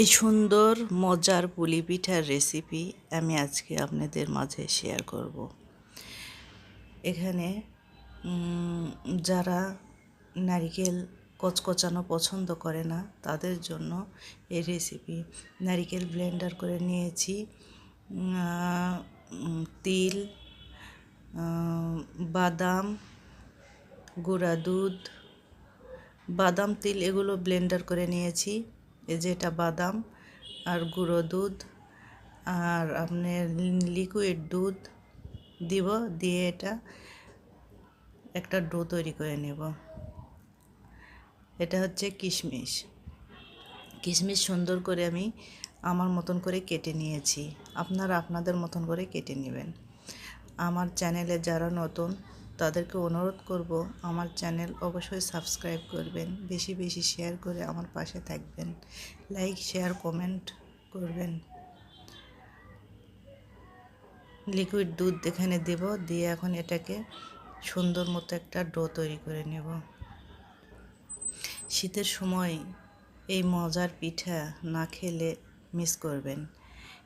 এই সুন্দর, মজার পুলি পিঠার রেসিপি আমি আজকে আপনাদের মাঝে শেয়ার করব। এখানে যারা নারিকেল কচকচানো পছন্দ করে না, তাদের জন্য এই রেসিপি নারিকেল ব্লেন্ডার করে নিয়েছি তিল বাদাম, গুঁড়া দুধ, বাদাম, তিল এগুলো ব্লেন্ডার করে নিয়েছি। এই যে এটা বাদাম আর গুঁড়ো দুধ আর আপনার লিকুইড দুধ দিব, দিয়ে এটা একটা ডো তৈরি করে নেব। এটা হচ্ছে কিশমিশ। কিশমিশ সুন্দর করে আমি আমার মতন করে কেটে নিয়েছি। আপনারা আপনাদের মতন করে কেটে নেবেন। আমার চ্যানেলে যারা নতুন তাদেরকে অনুরোধ করব আমার চ্যানেল অবশ্যই সাবস্ক্রাইব করবেন, বেশি বেশি শেয়ার করে আমার পাশে থাকবেন। লাইক শেয়ার কমেন্ট করবেন। লিকুইড দুধ এখানে দেব, দিয়ে এখন এটাকে সুন্দর মতো একটা ডো তৈরি করে নেব। শীতের সময় এই মজার পিঠা না খেলে মিস করবেন।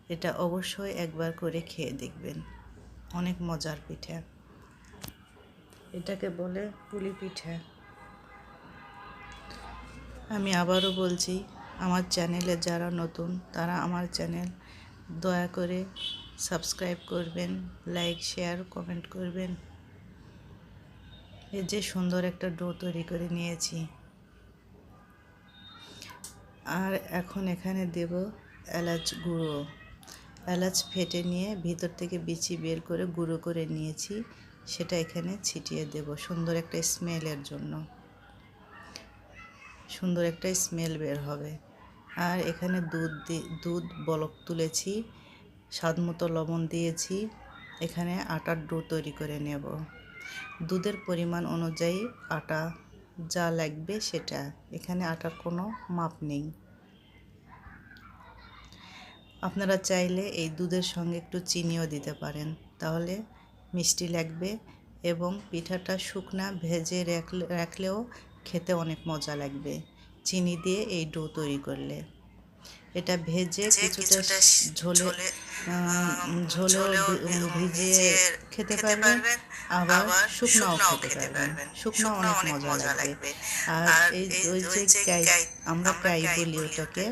এটা অবশ্যই একবার করে খেয়ে দেখবেন। অনেক মজার পিঠা। এটাকে বলে পুলি পিঠা। আমি আবারও বলছি, আমার চ্যানেলে যারা নতুন, তারা আমার চ্যানেল দয়া করে সাবস্ক্রাইব করবেন, লাইক, শেয়ার, কমেন্ট করবেন। এই যে সুন্দর একটা ডো তৈরি করে নিয়েছি। আর এখন এখানে দেব এলাচ গুঁড়ো। এলাচ ফেটে নিয়ে ভিতর থেকে বিচি বের করে গুঁড়ো করে নিয়েছি। সেটা এখানে ছিটিয়ে দেব। সুন্দর একটা স্মেলের জন্য। সুন্দর একটা স্মেল বের হবে। আর এখানে দুধ দুধ বলক তুলেছি, স্বাদ মতো লবণ দিয়েছি। এখানে আটার ডো তৈরি করে নেব। দুধের পরিমাণ অনুযায়ী আটা যা লাগবে সেটা। এখানে আটার কোনো মাপ নেই। আপনারা চাইলে এই দুধের সঙ্গে একটু চিনিও দিতে পারেন। তাহলে মিষ্টি লাগবে এবং পিঠাটা শুকনা ভেজে রাখলে রাখলেও খেতে অনেক মজা লাগবে। চিনি দিয়ে এই ডো তৈরি করলে। এটা ভেজে কিছুটা ঝোলে ঝোলেও ভিজিয়ে খেতে পারবেন আবার শুকনাও খেতে পারবেন। শুকনো অনেক মজা লাগবে। আর এই ওই যে আমরা কাই বলি ওটাকে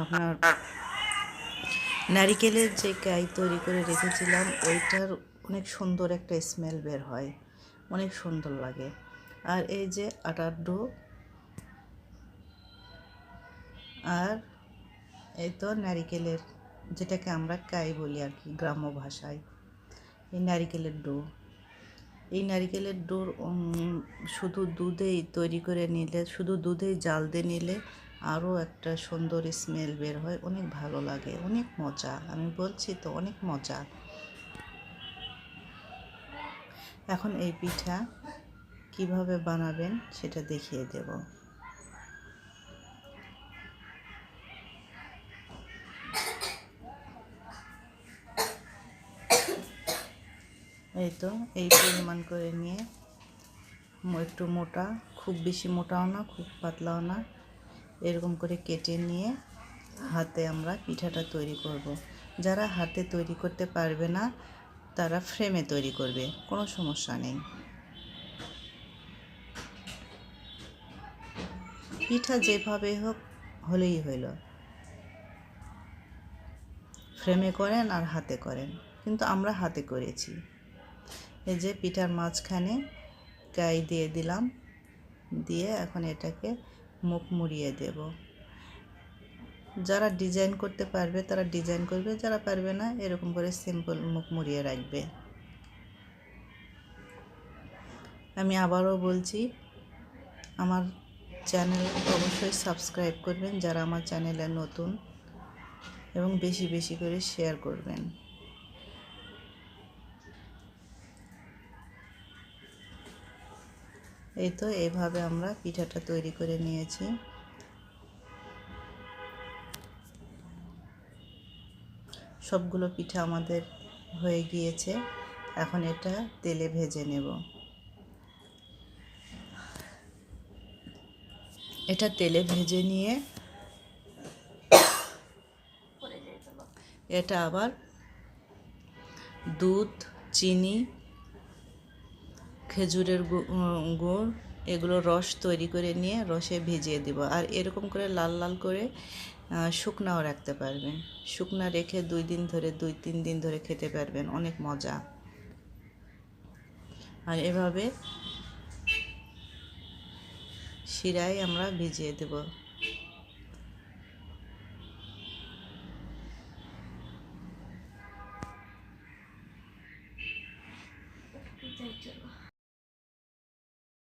আপনার নারিকেলের যে কাই তৈরি করে রেখেছিলাম, ওইটার অনেক সুন্দর একটা স্মেল বের হয়। অনেক সুন্দর লাগে। আর এই যে আটার ডো, আর এই তো নারিকেলের, যেটাকে আমরা কাই বলি আর কি, গ্রাম্য ভাষায়, এই নারিকেলের ডো। এই নারিকেলের ডোর শুধু দুধেই তৈরি করে নিলে, শুধু দুধেই জাল দিয়ে নিলে আরও একটা সুন্দর স্মেল বের হয়, অনেক ভালো লাগে, অনেক মজা। আমি বলছি তো, অনেক মজা। এখন এই পিঠা কীভাবে বানাবেন সেটা দেখিয়ে দেব। এই তো, এই পরিমাণ করে নিয়ে, একটু মোটা, খুব বেশি মোটাও না, খুব পাতলাও না। এরকম করে কেটে নিয়ে হাতে আমরা পিঠাটা তৈরি করব। যারা হাতে তৈরি করতে পারবে না, তারা ফ্রেমে তৈরি করবে, কোনো সমস্যা নেই। পিঠা যেভাবে হোক, হলেই হইল। ফ্রেমে করেন আর হাতে করেন, কিন্তু আমরা হাতে করেছি। এই যে পিঠার মাঝখানে গাই দিয়ে দিলাম, দিয়ে এখন এটাকে মুখ মুড়িয়ে দেব। যারা ডিজাইন করতে পারবে, তারা ডিজাইন করবে, যারা পারবে না, এরকম করে সিম্পল মুখ মুড়িয়ে রাখবে। আমি আবারও বলছি, আমার চ্যানেল অবশ্যই সাবস্ক্রাইব করবেন, যারা আমার চ্যানেলে নতুন, এবং বেশি বেশি করে শেয়ার করবেন। এই তো এভাবে আমরা পিঠাটা তৈরি করে নিয়েছি। সবগুলো পিঠা আমাদের হয়ে গিয়েছে। এখন এটা তেলে ভেজে নেব। এটা তেলে ভেজে নিয়ে এটা আবার দুধ, চিনি খেজুরের গুড়, এগুলো রস তৈরি করে নিয়ে রসে ভিজিয়ে দিব। আর এরকম করে লাল লাল করে শুকনাও রাখতে পারবেন। শুকনা রেখে দুই দিন ধরে, দুই তিন দিন ধরে খেতে পারবেন। অনেক মজা। আর এভাবে শিরায় আমরা ভিজিয়ে দেব।